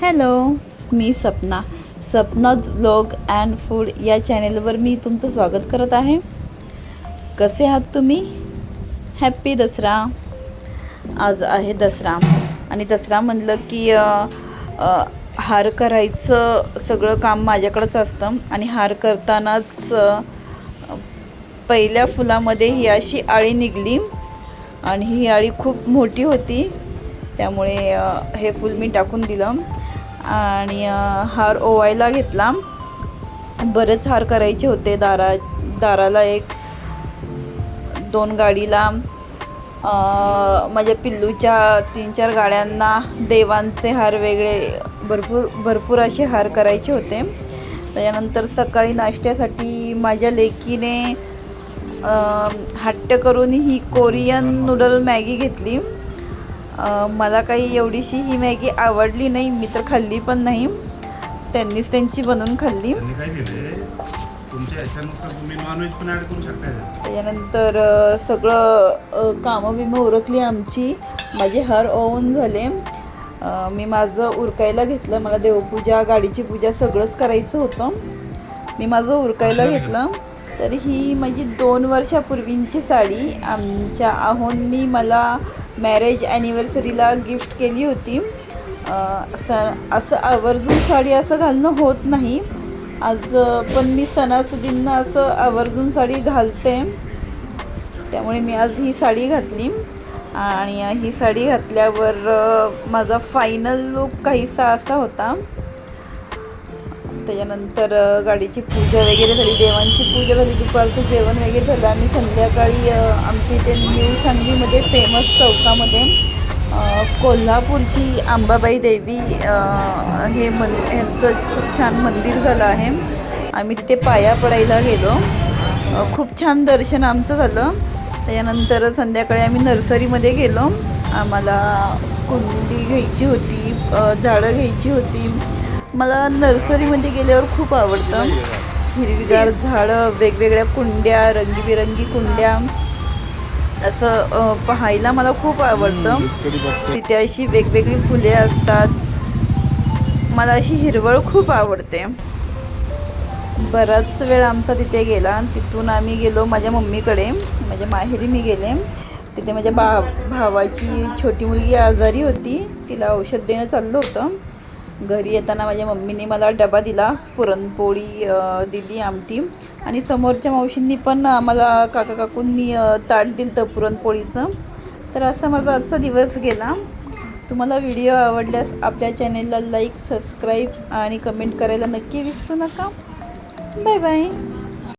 Hello me Sapna. Sapna's blog and food या चॅनेलवर मी तुमचं स्वागत करत आहे. कसे आहात तुम्ही? हॅप्पी दसरा. आज आहे दसरा. आणि दसरा म्हणलं की हार करायचं सगळं काम माझ्याकडंच असतं. आणि हार करतानाच पहिल्या फुलामध्ये ही अशी आळी निघली. आणि ही आळी खूप मोठी होती. त्यामुळे हे फूल मी टाकून दिलं. आणि हार ओवायला घेतला. बरेच हार करायचे होते. दारा दाराला एक दोन गाडीला. माझ्या पिल्लूच्या तीन चार गाड्यांना देवांचे हार वेगळे भरपूर भरपूर असे हार करायचे होते. त्याच्यानंतर सकाळी नाश्त्यासाठी माझ्या लेकीने हट्ट करून ही कोरियन नूडल मॅगी घेतली. मला काही एवढीशी ही मॅगी आवडली नाही मी तर खाल्ली पण नाही. त्यांनीच त्यांची बनवून खाल्ली. त्याच्यानंतर सगळं कामं बिमं उरकली आमची. माझे हार ओवून झाले. मी माझं उरकायला घेतलं. मला देवपूजा गाडीची पूजा सगळंच करायचं होतं. मी माझं उरकायला घेतलं. तर ही माझी दोन वर्षापूर्वींची साडी. आमच्या आहोंनी मला मॅरेज ॲनिव्हर्सरीला गिफ्ट केली होती. अ, असं असं आवर्जून साडी असं घालणं होत नाही. आज पण मी सणासुदींना असं आवर्जून साडी घालते. त्यामुळे मी आज ही साडी घातली. आणि ही साडी घातल्यावर माझा फायनल लुक काहीसा असा होता. त्याच्यानंतर गाडीची पूजा वगैरे झाली देवांची पूजा झाली दुपारचं जेवण वगैरे झालं आणि संध्याकाळी आमच्या इथे न्यू सांगलीमध्ये फेमस चौकामध्ये कोल्हापूरची अंबाबाई देवी हे मन ह्यांचं खूप छान मंदिर झालं आहे. आम्ही तिथे पाया पडायला गेलो. खूप छान दर्शन आमचं झालं. त्याच्यानंतर संध्याकाळी आम्ही नर्सरीमध्ये गेलो. आम्हाला कुंडी घ्यायची होती झाडं घ्यायची होती. मला नर्सरीमध्ये गेल्यावर खूप आवडतं. हिरवीगार झाडं वेगवेगळ्या कुंड्या रंगीबेरंगी कुंड्या. असं पाहायला मला खूप आवडतं. तिथे अशी वेगवेगळी फुले असतात. मला अशी हिरवळ खूप आवडते. बराच वेळ आमचा तिथे गेला. आणि तिथून आम्ही गेलो माझ्या मम्मीकडे. माझ्या माहेरी मी गेले. तिथे माझ्या बा भावाची छोटी मुलगी आजारी होती. तिला औषध देणं चाललं होतं. घरी येताना माझ्या मम्मीने मला डबा दिला पुरणपोळी दिली आमटी. आणि समोरच्या मावशींनी पण आम्हाला काका काकूंनी ताट दिलं पुरणपोळीचं. तर असा माझा आजचा दिवस गेला. तुम्हाला व्हिडिओ आवडल्यास आपल्या चॅनेलला लाईक सबस्क्राईब आणि कमेंट करायला नक्की विसरू नका. Bye bye.